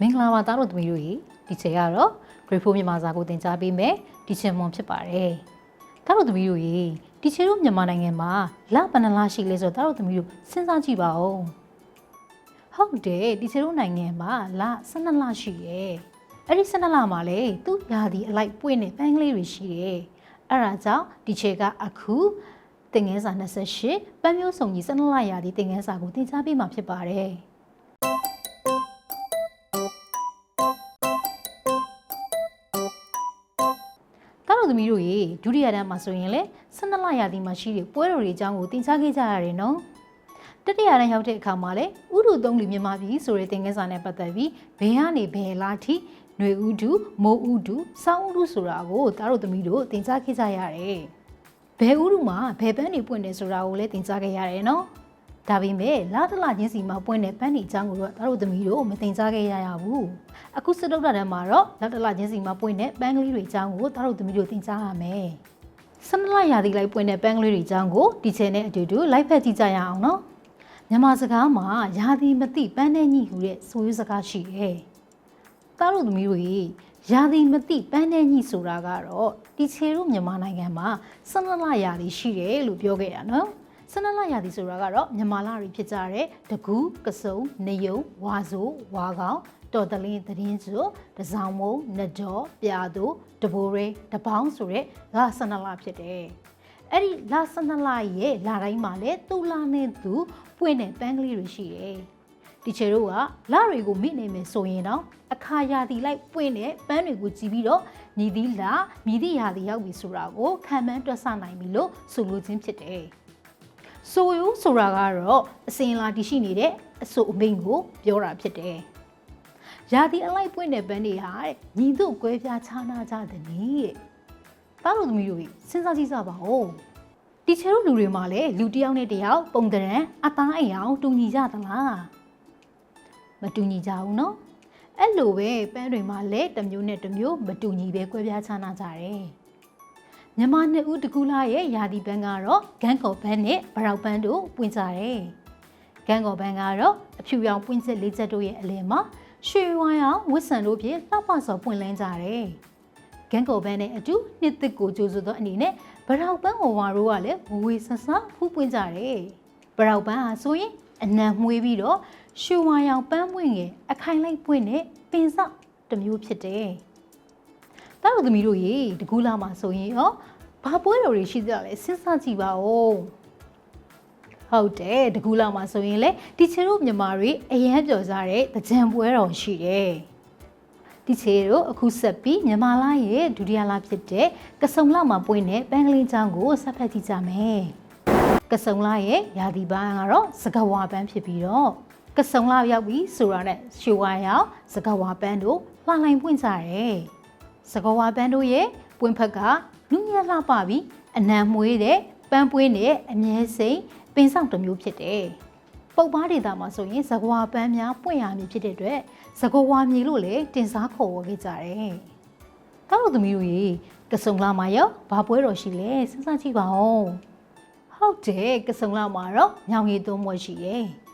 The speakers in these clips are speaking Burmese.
မင်္ဂလာပါသားတို့သမီးတို့ရေဒီချိန်ကတော့ Grade 4မြန်မာစာကိုသင်ကြားပေးမယ်ဒီချိန်မွန်ဖြစ်ပါတယ်သားတို့သမီးတို့ရေဒီချိန်တို့မြန်မာနိုင်ငံမှာလဘယ်နှလရှိလဲဆိုတော့သားတို့သမီးတို့စဉ်းစားကြည့်ပါဦးဟုတ်တယ်ဒီချိန်တို့နိုင်ငံမှာလ12လရှိရဲ့အဲ့ဒီ12လမှာလေသူ့ယာဒီအလိုက်ပွင့်နေပန်းကလေးတွေရှိတယ်အဲ့ဒါကြောင့်ဒီချိန်ကအခုတင်ငန်းစာ28ပန်းမျိုးစုံကြီး12လရာဒီတင်ငန်းစာကိုသင်ကြားပေးမှာဖြစ်ပါတယ် သမီးတို့ရေဒုတိယတန်းမှာဆိုရင်လေ12လရာသီမှာရှိတဲ့ပွဲတော်တွေအကြောင်းကိုသင်ကြားခဲ့ကြရတယ်နော်တတိယတန်းရောက်တဲ့အခါမှာလေဥဒုသုံးလီမြန်မာပြည်ဆိုတဲ့သင်ခန်းစာနဲ့ပတ်သက်ပြီးဘယ်ကနေဘယ်လာထိຫນွေဥဒုမိုးဥဒုစောင်းဥဒုဆိုတာကိုတားတော်သမီးတို့သင်ကြားခဲ့ကြရတယ်ဘယ်ဥဒုမှာဘယ်ပန်းတွေပွင့်တယ်ဆိုတာကိုလည်းသင်ကြားခဲ့ရတယ်နော် ဒါပေမဲ့လာတလချင်းစီမှာပွင့်တဲ့ပန်းတွေအကြောင်းကိုတော့တားတော်သမီးတို့မသင်ကြားခဲ့ရရဘူးအခုစတုတ္တတန်းမှာတော့လာတလချင်းစီမှာပွင့်တဲ့ပန်းကလေးတွေအကြောင်းကိုတားတော်သမီးတို့သင်ကြားရမယ်ဆန္ဒလရာသီလိုက်ပွင့်တဲ့ပန်းကလေးတွေအကြောင်းကိုဒီချန်နဲ့အတူတူလိုက်ဖက်ကြည့်ကြရအောင်နော်မြန်မာစကားမှာရာသီမသိပန်းနဲ့ညှိဟူတဲ့ဆိုရိုးစကားရှိတယ်တားတော်သမီးတို့ရေရာသီမသိပန်းနဲ့ညှိဆိုတာကတော့ဒီချေတို့မြန်မာနိုင်ငံမှာဆန္ဒလရာသီရှိတယ်လို့ပြောခဲ့တာနော် ဆန္ဒလရာသီဆိုတာကတော့မြန်မာလတွေဖြစ်ကြတဲ့တကူးကစုံနေယုံဝါဆိုးဝါကောင်တော်တလင်းသတင်းစုတစောင်းမုံနတော်ပြာသူတဘိုးရဲတပေါင်းဆိုတဲ့လဆန္ဒလဖြစ်တယ်အဲ့ဒီလဆန္ဒလရဲ့လာတိုင်းမှာလဲသူလာနဲ့သူပွင့်တဲ့ပန်းကလေးတွေရှိတယ်ဒီချေတို့ကလတွေကိုမိနေမယ်ဆိုရင်တော့အခါရာသီလိုက်ပွင့်တဲ့ပန်းတွေကိုကြည့်ပြီးတော့ညီသီးလာမြည်သည့်ရာသီရောက်ပြီဆိုတာကိုခံမှန်းတွက်ဆနိုင်ပြီလို့ဆိုလိုခြင်းဖြစ်တယ် ဆိုရိုးဆိုတာကတော့အစင်လာတည်ရှိနေတဲ့အဆိုအမိန်ကိုပြောတာဖြစ်တယ်ရာသီအလိုက်ပွင့်တဲ့ပန်းတွေဟာတဲ့ညီတို့ကွဲပြားခြားနာကြတဲ့နည်းတဲ့တားလို့သမီးတို့ကြီးစဉ်းစားကြည့်စပါဦးဒီချေတို့လူတွေမှာလည်းလူတစ်ယောက်နဲ့တစ်ယောက်ပုံတရံအသားအိမ်အောင်တူညီကြသလားမတူညီကြဘူးနော်အဲ့လိုပဲပန်းတွေမှာလည်းတစ်မျိုးနဲ့တစ်မျိုးမတူညီပဲကွဲပြားခြားနာကြတယ် မြန်မာနှစ်ဦးတကူလာရဲ့ယာဒီပန်းကတော့ဂန်းကော်ပန်းနဲ့ဗရောက်ပန်းတို့ပွင့်ကြတယ်ဂန်းကော်ပန်းကတော့အဖြူရောင်ပွင့်ချက်လေးချက်တို့ရဲ့အလယ်မှာရွှေဝိုင်းအောင်ဝစ်ဆန်တို့ဖြင့်လှပစွာပွင့်လန်းကြတယ်ဂန်းကော်ပန်းနဲ့အတူနှစ်သက်ကိုကြိုးဆိုသောအနေနဲ့ဗရောက်ပန်းဟော်ဝါတို့ကလည်းဝဝေဆဆဖူးပွင့်ကြတယ်ဗရောက်ပန်းဟာဆိုရင်အနံမွေးပြီးတော့ရွှေဝါရောင်ပန်းပွင့်ငယ်အခိုင်လိုက်ပွင့်တဲ့ပင်စတစ်မျိုးဖြစ်တယ်။ တားတို့သမီးတို့ရေတကူလာမှာဆိုရင်ရောဘာပွဲတော်တွေရှိကြလဲစဉ်းစားကြည့်ပါဦး။ဟုတ်တယ်တကူလာမှာဆိုရင်လေဒီချေတို့မြန်မာတွေအရန်ပြောကြတဲ့တကြံပွဲတော်ရှိတယ်။ဒီချေတို့အခုဆက်ပြီးမြန်မာလာရဲ့ဒုတိယလဖြစ်တဲ့ကစုံလမှာပွင့်တဲ့ပန်းကလေးချောင်းကိုဆက်ဖက်ကြည့်ကြမယ်။ကစုံလာရဲ့ယာဒီပန်းကတော့စကဝါပန်းဖြစ်ပြီးတော့ကစုံလာရောက်ပြီးဆိုတာနဲ့ရွှေဝါရောက်စကဝါပန်းတို့လှလှိုင်ပွင့်ကြတယ်။ စကဝါပန်းတို့ရဲ့ပွင့်ဖက်ကလူညက်လှပပြီးအနံမွေးတဲ့ပန်းပွင့်တဲ့အမြဲစိမ်ပင်ဆောင်တစ်မျိုးဖြစ်တယ်။ပုပ်ပါဒေတာမှာဆိုရင်စကဝါပန်းများပွင့်ရမည်ဖြစ်တဲ့အတွက်စကဝါမြေလို့လည်းတင်စားခေါ်ဝေါ်ခဲ့ကြတယ်။တောက်သမီးတို့ရေကစုံလာမှာရောဘာပွဲတော်ရှိလဲစဉ်းစားကြည့်ပါဦး။ဟုတ်တယ်ကစုံလာမှာတော့ညောင်ရည်သွန်းမွေရှိရဲ့။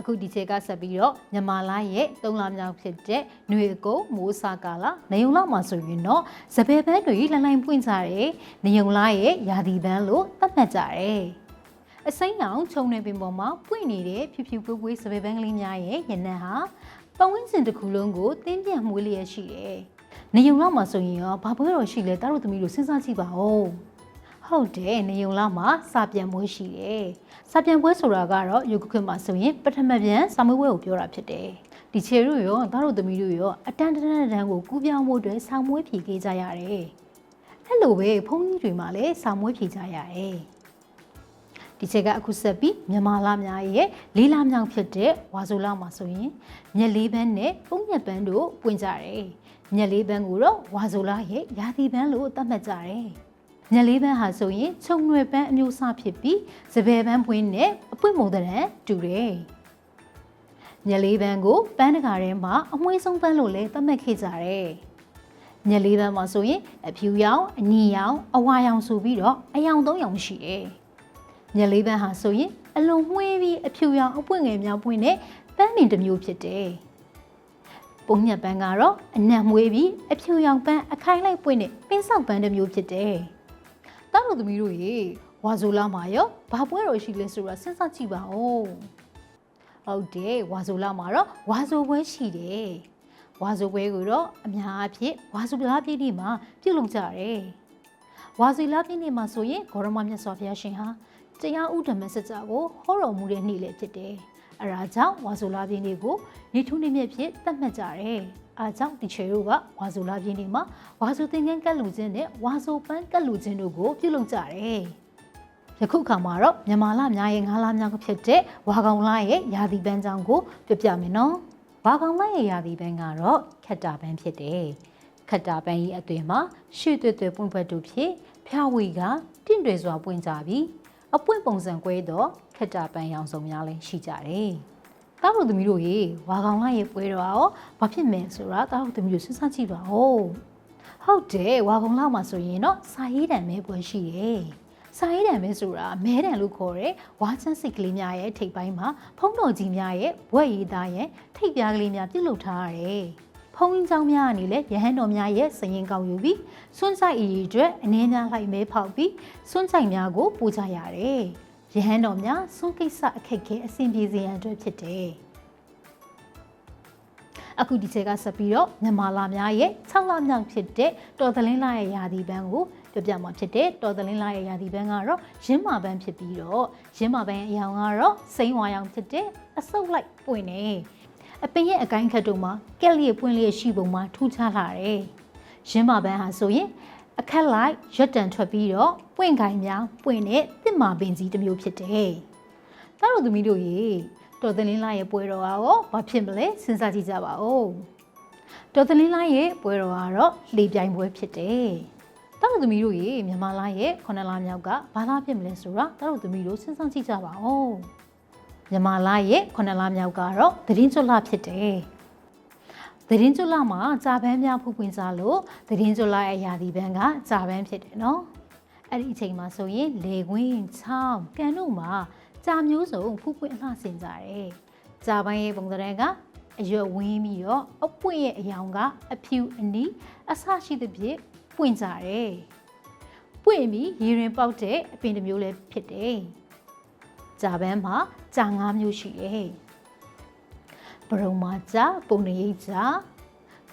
အခုဒီချက်ကဆက်ပြီးတော့ညမာလာရဲ့သုံးလမြောက်ဖြစ်တဲ့ຫນွေကုန်းမိုးစာကာလာနေုံလာမှာဆိုရင်တော့စပယ်ပန်းတွေလှန်လှန်ပွင့်ကြတယ်။နေုံလာရဲ့ယာဒီပန်းလို့သတ်မှတ်ကြတယ်။အစိမ်းရောင်ခြုံနေပင်ပေါ်မှာပွင့်နေတဲ့ဖြူဖြူပွေးပွေးစပယ်ပန်းကလေးများရဲ့ညနေဟာပတ်ဝန်းကျင်တစ်ခုလုံးကိုတင်းပြန့်မွေးလျက်ရှိတယ်။နေုံလာမှာဆိုရင်ရောဘာပွဲတော်ရှိလဲတားတို့သမီးတို့စဉ်းစားကြည့်ပါဦး။ ဟုတ်တယ်နေုံလာမှာစာပြန်ပွဲရှိတယ်။စာပြန်ပွဲဆိုတာကတော့ယုတ်ခွတ်မှာဆိုရင်ပထမပြန်စာမွေးပွဲကိုပြောတာဖြစ်တယ်။ဒီချေတို့ရောသားတို့သမီးတို့ရောအတန်းတန်းတန်းကိုကူးပြောင်းဖို့အတွက်ဆောင်းမွေးဖြေခဲ့ကြရတယ်။အဲ့လိုပဲဘုန်းကြီးတွေမှာလည်းဆောင်းမွေးဖြေကြရတယ်။ဒီချက်ကအခုဆက်ပြီးမြန်မာလများရဲ့လေးလမြောက်ဖြစ်တဲ့ဝါဆိုလမှာဆိုရင်မြက်လေးပန်းနဲ့ပုံညက်ပန်းတို့ပွင့်ကြတယ်။မြက်လေးပန်းကိုတော့ဝါဆိုလရဲ့ရာသီပန်းလို့သတ်မှတ်ကြတယ်။ ညက်လေးပန်းဟာဆိုရင်ခြုံရွယ်ပန်းအမျိုးအစားဖြစ်ပြီးစပယ်ပန်းပွင့်နဲ့အပွင့်မုံတဲ့တူတယ်။ညက်လေးပန်းကိုပန်းတကာထဲမှာအမွှေးဆုံးပန်းလို့လည်းသတ်မှတ်ခဲ့ကြတယ်။ညက်လေးပန်းမှာဆိုရင်အဖြူရောင်အနီရောင်အဝါရောင်ဆိုပြီးတော့အယောင်၃ရောင်ရှိတယ်။ညက်လေးပန်းဟာဆိုရင်အလွန်မှွေးပြီးအဖြူရောင်အပွင့်ငယ်များပွင့်တဲ့ပန်းပင်တစ်မျိုးဖြစ်တယ်။ပပုံညက်ပန်းကတော့အနံ့မွေးပြီးအဖြူရောင်ပန်းအခိုင်လိုက်ပွင့်တဲ့ပင်းဆောက်ပန်းတစ်မျိုးဖြစ်တယ်။ တောက်လို့သမီးတို့ရေဝါဆိုလာမှာရောဘာပွဲတော်ရှိလဲဆိုတာစဉ်းစားကြည့်ပါဦး။ဟုတ်တယ်ဝါဆိုလာမှာတော့ဝါဆိုပွဲရှိတယ်။ဝါဆိုပွဲကိုတော့အများအားဖြင့်ဝါဆိုလားပြည်ဒီမှာပြုလုပ်ကြတယ်။ဝါစီလာပြည်နေ့မှာဆိုရင်ဂေါရမမြတ်စွာဘုရားရှင်ဟာတရားဥဒ္ဓမစကြာကိုဟောတော်မူတဲ့နေ့လည်းဖြစ်တယ်။အဲဒါကြောင့်ဝါဆိုလာပြည်နေ့ကိုနေထူးနေ့မြတ်ဖြစ်သတ်မှတ်ကြတယ်။ အားကြောင့်ဒီချေတို့ကဝါဆိုလာပြည်နေ့မှာဝါဆိုသင်္ကန်းကတ်လူခြင်းနဲ့ဝါဆိုပန်းကတ်လူခြင်းတို့ကိုပြုလုပ်ကြတယ်။ယခုခါမှာတော့မြန်မာလများရဲ့ငါးလများဖြစ်တဲ့ဝါကောင်လရဲ့ယာတီပန်းကြောင့်ကိုပြပြမယ်နော်။ဝါကောင်လရဲ့ယာတီပန်းကတော့ခက်တာပန်းဖြစ်တယ်။ခက်တာပန်းကြီးအသွင်မှာရှေ့သွဲ့သွဲ့ပွင့်ပွက်တို့ဖြစ်ဖျားဝေကတင့်တွေစွာပွင့်ကြပြီးအပွင့်ပုံစံကွဲတော့ခက်တာပန်းရောင်စုံများလည်းရှိကြတယ်။ တောက်တို့သမီးတို့ရေဝါကောင်လရဲ့ပွဲတော်ရောဘာဖြစ်မယ်ဆိုတာတောက်တို့သမီးတို့စဉ်းစားကြည့်ပါဦး။ဟုတ်တယ်ဝါကောင်လမှာဆိုရင်တော့စာရေးတံမဲပွဲရှိတယ်။စာရေးတံမဲဆိုတာမဲတံလို့ခေါ်တဲ့ဝါချမ်းစိတ်ကလေးများရဲ့ထိပ်ပိုင်းမှာဖုံးတော်ကြီးများရဲ့ဘွက်ရည်သားရဲ့ထိပ်ပြားကလေးများပြုတ်လုထားရတယ်။ဖုံးင်းเจ้าများအနေနဲ့ရဟန်းတော်များရဲ့စရင်ကောက်ယူပြီးစွန်းဆိုင်အည်အတွက်အနေများလိုက်မဲဖောက်ပြီးစွန်းဆိုင်များကိုပူကြရတယ်။ ရဟန်းတော်များစွန်းကိစ္စအခက်ခဲအဆင်ပြေစေရန်အတွက်ဖြစ်တယ်။အခုဒီချက်ကဆက်ပြီးတော့မြန်မာလာများရဲ့6လမြောက်ဖြစ်တဲ့တော်သလင်းလာရဲ့ယာဒီပန်းကိုပြောပြမှာဖြစ်တဲ့တော်သလင်းလာရဲ့ယာဒီပန်းကတော့ရင်းမာပန်းဖြစ်ပြီးတော့ရင်းမာပန်းအရောင်ကတော့စိမ့်ဝါရောင်ဖြစ်တဲ့အဆုပ်လိုက်ပွင့်နေအပင်ရဲ့အကိုင်းခတ်တို့မှာကက်လျက်ပွင့်လျက်ရှိပုံမှာထူးခြားလာတယ်ရင်းမာပန်းဟာဆိုရင် အခက်လိုက်ရွက်တံထွက်ပြီးတော့ပွင့်ခိုင်များပွင့်တဲ့တစ်မာပင်စီတစ်မျိုးဖြစ်တယ်။ဒါတို့သမီးတို့ရေတော်သလင်းလာရဲ့ပွဲတော်ရောဘာဖြစ်မလဲစဉ်းစားကြည့်ကြပါဦးတော်သလင်းလာရဲ့ပွဲတော်ကတော့လေပြိုင်ပွဲဖြစ်တယ်တောက်သမီးတို့ရေမြန်မာလာရဲ့ခုနှစ်လမြောက်ကဘာလာဖြစ်မလဲဆိုတာတောက်သမီးတို့စဉ်းစားကြည့်ကြပါဦးမြန်မာလာရဲ့ခုနှစ်လမြောက်ကတော့သတင်းကျွလဖြစ်တယ် သတင်းကျွလမှာကြာပန်းများဖူးပွင့်စားလို့သတင်းကျွလရဲ့ယာဒီပန်းကကြာပန်းဖြစ်တယ်နော်အဲ့ဒီအချိန်မှာဆိုရင်လေကွင်းချောင်းကန်တို့မှာကြာမျိုးစုံဖူးပွင့်အလှဆင်ကြတယ်။ကြာပိုင်းရဲ့ပုံသဏ္ဍာန်ကအရွက်ဝင်းပြီးတော့အပွင့်ရဲ့အယောင်ကအဖြူအနီးအဆရှိသဖြင့်ပွင့်ကြတယ်။ပွင့်ပြီးရေရင်ပေါက်တဲ့အပင်တစ်မျိုးလည်းဖြစ်တယ်။ကြာပန်းမှာကြာ၅မျိုးရှိတယ်။ ပရုံမာကြာပုံနေရိပ်ကြာ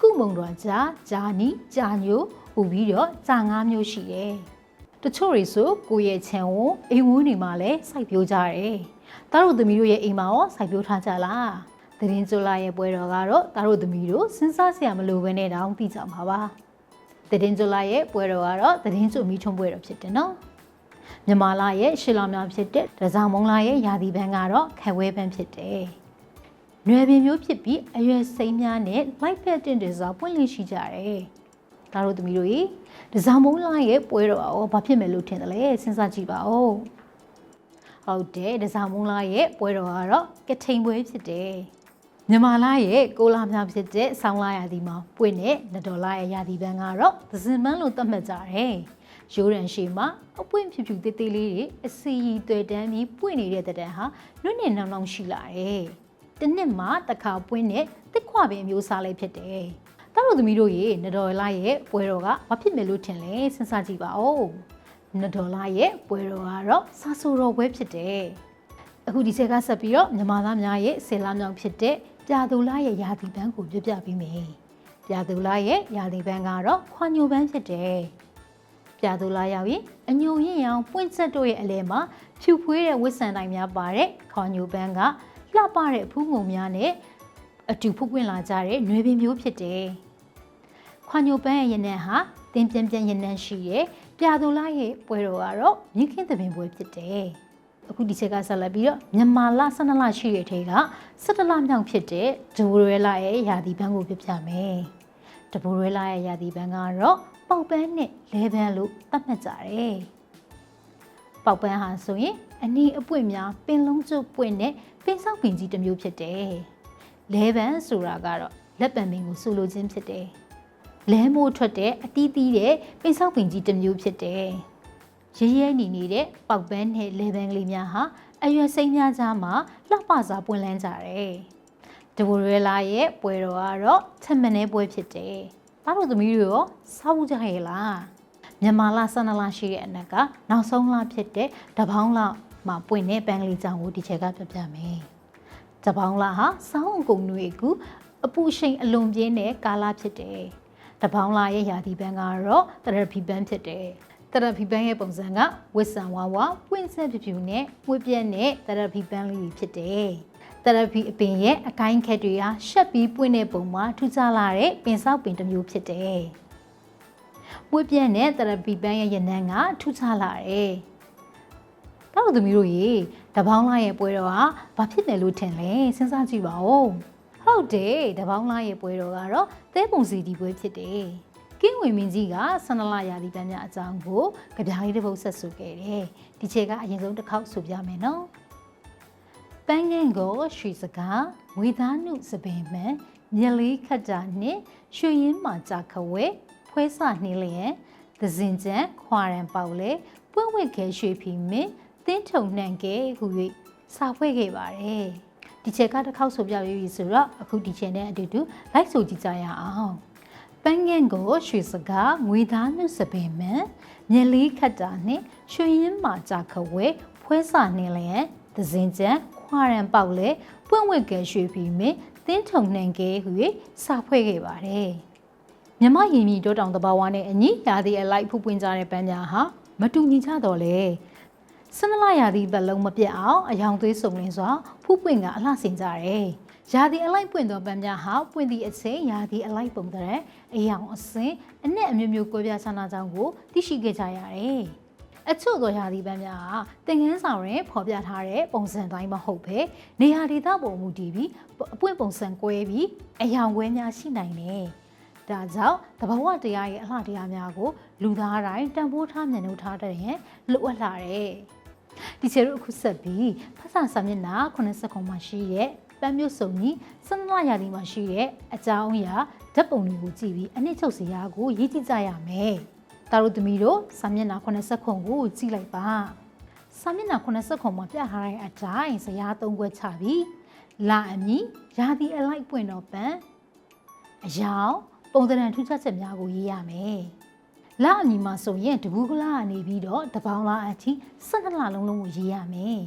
ကုမုံတော်ကြာဂျာနီဂျာညိုဟူပြီးတော့ကြာ၅မျိုးရှိတယ်။တချို့တွေဆိုကိုယ့်ရဲ့ခြံဝန်းအိမ်ဝန်းတွေမှာလည်းစိုက်ပျိုးကြတယ်။တားတို့သမီးတို့ရဲ့အိမ်မှာရောစိုက်ပျိုးထားကြလား။သတင်းကြိုလာရဲ့ပွဲတော်ကတော့တားတို့သမီးတို့စဉ်းစားစရာမလိုဘဲနဲ့တောင်သိကြမှာပါ။သတင်းကြိုလာရဲ့ပွဲတော်ကတော့သတင်းကြိုမီချုံပွဲတော်ဖြစ်တယ်နော်။မြန်မာလာရဲ့ရှီလာများဖြစ်တဲ့ဒဇာမုံလာရဲ့ယာဒီဘန်းကတော့ခဲဝဲဘန်းဖြစ်တယ်။ နွယ်ပင်မျိုးဖြစ်ပြီးအရွယ်စိမ်းများနဲ့ light fat တင်တဲ့စွာပွင့်လင်းရှိကြတယ်။ဒါတို့သမီးတို့ရေဒဇာမုံလာရဲ့ပွဲတော်ရောဘာဖြစ်မယ်လို့ထင်တယ်လဲစဉ်းစားကြည့်ပါဦးဟုတ်တယ်ဒဇာမုံလာရဲ့ပွဲတော်ကတော့ကထိန်ပွဲဖြစ်တယ်မြန်မာလာရဲ့ကိုလာမြောင်ဖြစ်တဲ့ဆောင်းလာရာသီမှာပွင့်တဲ့နဒေါ်လာရဲ့ရာသီပန်းကတော့သဇင်မန်းလို့သတ်မှတ်ကြတယ်ရိုးရန်ရှိမှာအပွင့်ဖြူဖြူတေးသေးလေးတွေအစီရီတွေ့တန်းပြီးပွင့်နေတဲ့တံဟာနွနဲ့နောင်နောင်ရှိလာတယ်။ တစ်နှစ်မှာတစ်ခါပွင့်တဲ့တစ်ခွပင်မျိုးစားလေးဖြစ်တယ်။တာတို့သမီးတို့ရေနဒေါ်လာရဲ့ပွဲတော်ကဘာဖြစ်မယ်လို့ထင်လဲစဉ်းစားကြည့်ပါဦးနဒေါ်လာရဲ့ပွဲတော်ကတော့စာဆိုတော်ပွဲဖြစ်တယ်အခုဒီဆက်ကဆက်ပြီးတော့မြန်မာသားများရဲ့ဆယ်လမြောင်ဖြစ်တဲ့ပြာသူလာရဲ့ယာတီပန်းကိုပြပြပေးမယ်ပြာသူလာရဲ့ယာတီပန်းကတော့ခွာညိုပန်းဖြစ်တယ်ပြာသူလာရောက်ရင်အညိုရင်ရောင်ပွင့်ဆက်တို့ရဲ့အလဲမှာဖြူဖွေးတဲ့ဝစ်ဆန်တိုင်းများပါတဲ့ခွာညိုပန်းက လှပတဲ့ဖူးငုံများနဲ့အတူဖုတ်ပွင့်လာကြတဲ့နွေပင်မျိုးဖြစ်တယ်ခွာညိုပန်းရဲ့ရနံဟာတင်းပြင်းပြင်းရနံရှိရဲ့ပြာသူလာရဲ့ပွဲတော်ကတော့မြင်းခင်းသပင်ပွဲဖြစ်တယ်အခုဒီချက်ကဆက်လက်ပြီးတော့မြန်မာလ12လရှိတဲ့ထဲက17လမြောက်ဖြစ်တဲ့ဒဘူရဲလာရဲ့ယာတီပန်းကိုပြပြမယ်ဒဘူရဲလာရဲ့ယာတီပန်းကတော့ပေါက်ပန်းနဲ့လဲပန်းလို့သတ်မှတ်ကြတယ် ပေါက်ပန်းဟာဆိုရင်အနီးအပွင့်များပင်လုံးကျွတ်ပွင့်တဲ့ပင်ဆောက်ပင်ကြီးတစ်မျိုးဖြစ်တယ်လဲပန်းဆိုတာကတော့လက်ပံပင်ကိုဆူလိုခြင်းဖြစ်တယ်လဲမိုးထွက်တဲ့အတီးတီးတဲ့ပိစောက်ပင်ကြီးတစ်မျိုးဖြစ်တယ်။ရဲရဲနေနေတဲ့ပေါက်ပန်းနဲ့လေပန်းကလေးများဟာအရွယ်စိမ်းများကြားမှာလှပစွာပွင့်လန်းကြတယ်။တဘူရဲလာရဲ့ပွဲတော်ကတော့ချက်မနေပွဲဖြစ်တယ်။သားတို့သမီးတွေရောစားဖို့ကြရဲ့လား။ မြန်မာလ12လရှိတဲ့အနက်ကနောက်ဆုံးလဖြစ်တဲ့တပေါင်းလမှာပွင့်တဲ့ပန်းကလေးကြောင့်ကိုဒီချက်ကပြပြမယ်။တပေါင်းလဟာစောင်းအကုံတွေကူအပူရှိန်အလွန်ပြင်းတဲ့ကာလဖြစ်တယ်။တပေါင်းလရဲ့ယာတီပန်းကတော့တရဖီပန်းဖြစ်တယ်။တရဖီပန်းရဲ့ပုံစံကဝစ်ဆန်ဝါဝါပွင့်ဆက်ဖြူဖြူနဲ့ဝှက်ပြက်နဲ့တရဖီပန်းလေးဖြစ်တယ်။တရဖီအပင်ရဲ့အကိုင်းခက်တွေဟာရှက်ပြီးပွင့်တဲ့ပုံမှာထူးခြားလာတဲ့ပင်ဆောက်ပင်တစ်မျိုးဖြစ်တယ်။ ပွေ့ပြန့်တဲ့တရဖီပန်းရဲ့ရနံ့ကထူးခြားလာတယ်။တောက်သမီးတို့ရေတပေါင်းလာရဲ့ပွဲတော်ဟာဘာဖြစ်တယ်လို့ထင်လဲစဉ်းစားကြည့်ပါဦး။ဟုတ်တယ်တပေါင်းလာရဲ့ပွဲတော်ကတော့သဲပုံစီဒီပွဲဖြစ်တယ်။ကင်းဝင်မင်းကြီးကဆန္ဒလာရာသီပန်းများအကြောင်းကိုကြပြားလေးတစ်ပုဒ်ဆက်ဆိုခဲ့တယ်။ဒီချက်ကအရင်ဆုံးတစ်ခေါက်ဆိုပြမယ်နော်။ပန်းငန်းကိုရွှေစကားဝေသားနုစပင်မှန်မြက်လေးခတ်တာနှင့်ရွှေရင်မာကြခဝဲ ဖွဲစနှင်းလျက်သဇင်ကျန်ခွာရန်ပေါက်လေပွင့်ဝက်ခဲရွှေဖီမင်းတင်းထုံနှံကဲဟူ၍စာဖွဲ့ခဲ့ပါတယ်ဒီချက်ကတစ်ခေါက်ဆိုပြပြီးပြီဆိုတော့အခုဒီချက်နဲ့အတူတူလိုက်ဆိုကြည့်ကြရအောင်ပန်းငန်းကိုရွှေစကားငွေသားနုစပင်မှန်မြက်လေးခတ်တာနှင့်ရွှေရင်မာကြခဝဲဖွဲစနှင်းလျက်သဇင်ကျန်ခွာရန်ပေါက်လေပွင့်ဝက်ကဲရွှေဖီမင်းတင်းထုံနှံကဲဟု၍စာဖွဲ့ခဲ့ပါတယ် မြမရင်မြီတောတောင်တဘာဝနဲ့အညီရာသီအလိုက်ဖူးပွင့်ကြတဲ့ပန်းညာဟာမတူညီကြတော့လေစနလာရာသီပတ်လုံးမပြတ်အောင်အယောင်သွေးစုံလင်းစွာဖူးပွင့်ကအလှဆင်ကြတယ်ရာသီအလိုက်ပွင့်သောပန်းများဟာပွင့်သည့်အချိန်ရာသီအလိုက်ပုံတဲ့အယောင်အစင်အနဲ့အမျိုးမျိုးကိုပြဆန္ဒကြောင့်ကိုသိရှိခဲ့ကြရတယ်အချို့သောရာသီပန်းများဟာတင်ငန်းဆောင်ရင်ဖော်ပြထားတဲ့ပုံစံတိုင်းမဟုတ်ပဲနေရာဒေသပုံမူတည်ပြီးအပွင့်ပုံစံကွဲပြီးအယောင်ကွဲများရှိနိုင်တယ်။ ဒါကြောင့်တဘာဝတရားရဲ့အလှတရားများကိုလူသားတိုင်းတန်ဖိုးထားမျက်နှာထားတဲ့ရင်လိုအပ်လာတယ်။ဒီချေတို့အခုဆက်ပြီးဖတ်စာစာမျက်နှာ80ခုမှရှိရဲ့ပန်းမျိုးစုံကြီးစန္ဒလာရာသီမှာရှိတဲ့အကြောင်းအရာဓာတ်ပုံတွေကိုကြည့်ပြီးအနည်းချုပ်စရာကိုရေးကြည့်ကြရမယ်။တာတို့သမီးတို့စာမျက်နှာ80ခုကိုကြည့်လိုက်ပါ။စာမျက်နှာ80ခုမှာပြထားတဲ့အတိုင်းဇရာသုံးခွဲချပြီးလာအမီရာသီအလိုက်ပွင့်တော့ပန်းအယောင် ပုံသဏ္ဍာန်ထူးခြားချက်များကိုရေးရမယ်။လာအမီမှာဆိုရင်တပူကလာကနေပြီးတော့တပေါင်းလာအထိ12လလုံးလုံးကိုရေးရမယ်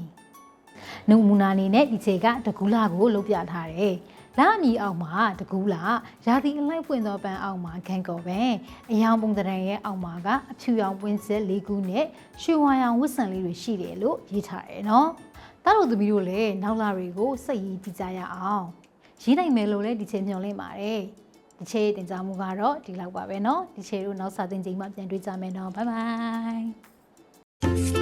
။နုမူနာအနေနဲ့ဒီခြေကတကူလာကိုလုပ်ပြထားတယ်။လာအမီအောက်မှာတကူလာရာသီအလိုက်ပွင့်သောပန်းအောက်မှာခန့်ကော်ပန်းအယောင်ပုံသဏ္ဍာန်ရဲ့အောက်မှာကအဖြူရောင်ပွင့်ဆက်၄ခုနဲ့ရွှေဝါရောင်ဝတ်ဆံလေးတွေရှိတယ်လို့ရေးထားတယ်နော်။တားတို့သမီးတို့လည်းနောက်လာတွေကိုစိတ်ရည်ကြည့်ကြရအောင်။ရေးနိုင်မယ်လို့လည်းဒီချိန်မျှော်လင့်ပါတယ်။ ဒီချေတင်ကြမှုကတော့ဒီလောက်ပါပဲเนาะဒီချေတို့နောက်စာသင်ချိန်မှာပြန်တွေ့ကြမယ်เนาะဘိုင်ဘိုင်